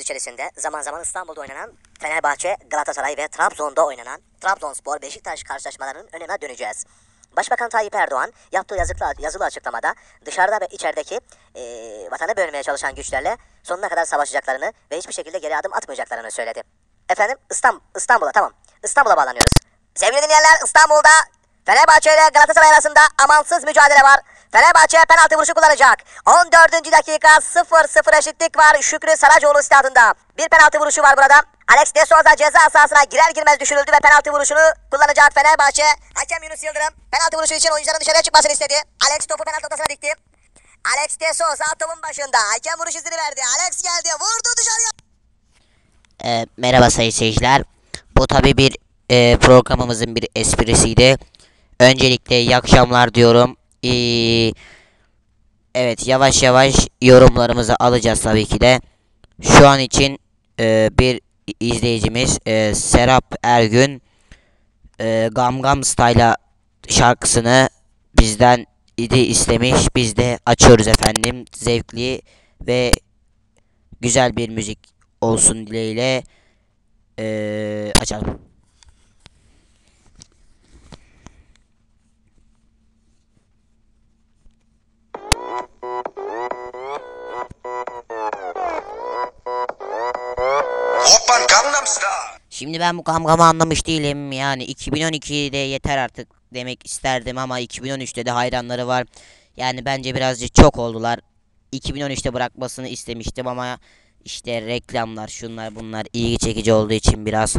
içerisinde zaman zaman İstanbul'da oynanan Fenerbahçe, Galatasaray ve Trabzon'da oynanan Trabzonspor Beşiktaş karşılaşmalarının önüne döneceğiz. Başbakan Tayyip Erdoğan yaptığı yazıklı, yazılı açıklamada dışarıda ve içerideki eee, vatanı bölmeye çalışan güçlerle sonuna kadar savaşacaklarını ve hiçbir şekilde geri adım atmayacaklarını söyledi. Efendim İstanbul, İstanbul'a tamam. İstanbul'a bağlanıyoruz. Sevgili dinleyenler İstanbul'da Fenerbahçe ile Galatasaray arasında amansız mücadele var. Fenerbahçe penaltı vuruşu kullanacak. 14. dakika 0-0 eşitlik var Şükrü Saracoğlu stadında. Bir penaltı vuruşu var burada. Alex de Souza ceza sahasına girer girmez düşürüldü ve penaltı vuruşunu kullanacak Fenerbahçe. Hakem Yunus Yıldırım penaltı vuruşu için oyuncuların dışarıya çıkmasını istedi. Alex topu penaltı noktasına dikti. Alex de Souza topun başında. Hakem vuruş izini verdi. Alex geldi. Vurdu dışarıya. E, merhaba sayın seyirciler. Bu tabi bir e, programımızın bir esprisiydi. Öncelikle iyi akşamlar diyorum. E, evet yavaş yavaş yorumlarımızı alacağız tabii ki de. Şu an için e, bir izleyicimiz e, Serap Ergün e, Gam Gam Style'a şarkısını bizden idi istemiş. Biz de açıyoruz efendim. Zevkli ve güzel bir müzik olsun dileğiyle eee, açalım. Şimdi ben bu gamgamı anlamış değilim. Yani 2012'de yeter artık demek isterdim ama 2013'te de hayranları var. Yani bence birazcık çok oldular. 2013'te bırakmasını istemiştim ama işte reklamlar şunlar bunlar ilgi çekici olduğu için biraz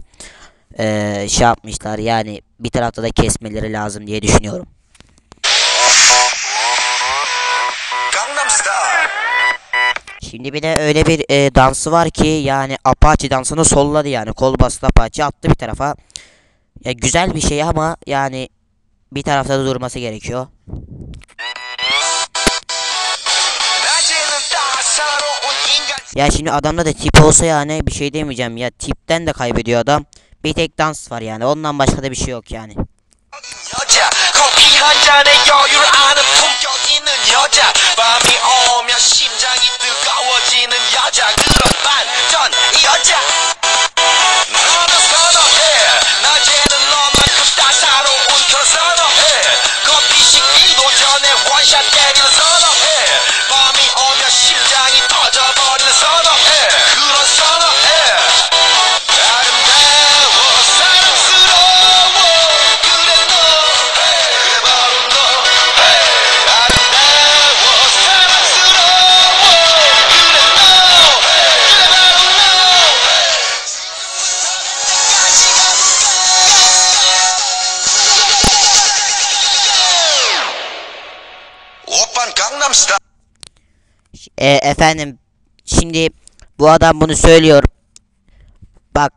eee, şey yapmışlar. Yani bir tarafta da kesmeleri lazım diye düşünüyorum. Şimdi bir de öyle bir e, dansı var ki yani Apache dansını solladı yani. Kol bastı Apache attı bir tarafa. Ya güzel bir şey ama yani bir tarafta da durması gerekiyor. Ya şimdi adamda da tip olsa yani bir şey demeyeceğim ya tipten de kaybediyor adam. Bir tek dans var yani ondan başka da bir şey yok yani. E, efendim şimdi bu adam bunu söylüyor. Bak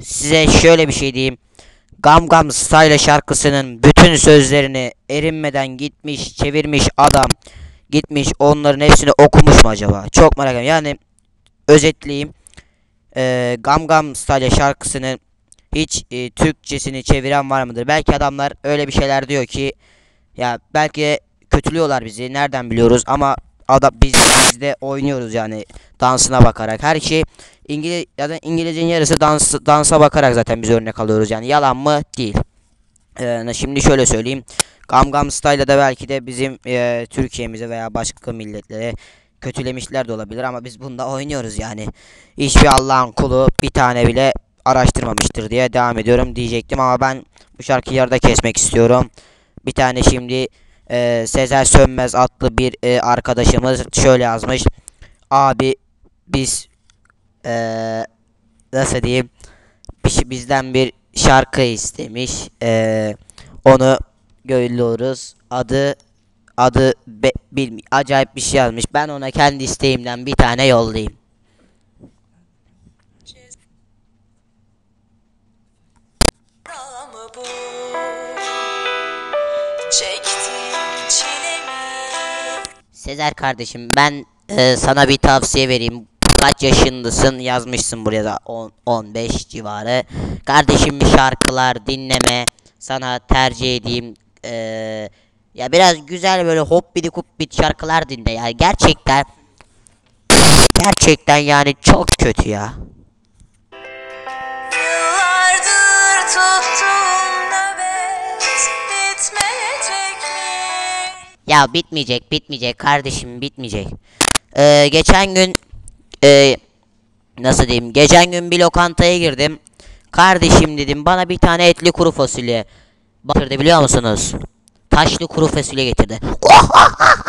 size şöyle bir şey diyeyim. Gam Gam Style şarkısının bütün sözlerini erinmeden gitmiş çevirmiş adam gitmiş onların hepsini okumuş mu acaba? Çok merak ediyorum. Yani özetleyeyim. E, Gam Gam Style şarkısının hiç e, Türkçesini çeviren var mıdır? Belki adamlar öyle bir şeyler diyor ki ya belki kötülüyorlar bizi. Nereden biliyoruz ama adam biz biz de oynuyoruz yani dansına bakarak. Her şey İngiliz da İngilizcenin yarısı dans dansa bakarak zaten biz örnek alıyoruz yani. Yalan mı? Değil. Ee, şimdi şöyle söyleyeyim. Gangnam Style'da da belki de bizim e, Türkiye'mize veya başka milletlere kötülemişler de olabilir ama biz bunda oynuyoruz yani. Hiçbir Allah'ın kulu bir tane bile araştırmamıştır diye devam ediyorum diyecektim ama ben bu şarkıyı yarıda kesmek istiyorum. Bir tane şimdi e, Sezer Sönmez adlı bir e, arkadaşımız şöyle yazmış. Abi biz e, nasıl diyeyim bizden bir şarkı istemiş. E, onu görüyoruz. Adı adı be, bilmi- acayip bir şey yazmış. Ben ona kendi isteğimden bir tane yollayayım. mı Sezer kardeşim ben e, sana bir tavsiye vereyim. Kaç yaşındasın yazmışsın buraya da 10 15 civarı. Kardeşim şarkılar dinleme sana tercih edeyim. E, ya biraz güzel böyle hoppidi kuppit şarkılar dinle. Yani gerçekten Gerçekten yani çok kötü ya. Ya bitmeyecek bitmeyecek kardeşim bitmeyecek. Ee, geçen gün ee, nasıl diyeyim geçen gün bir lokantaya girdim. Kardeşim dedim bana bir tane etli kuru fasulye batırdı biliyor musunuz? Taşlı kuru fasulye getirdi.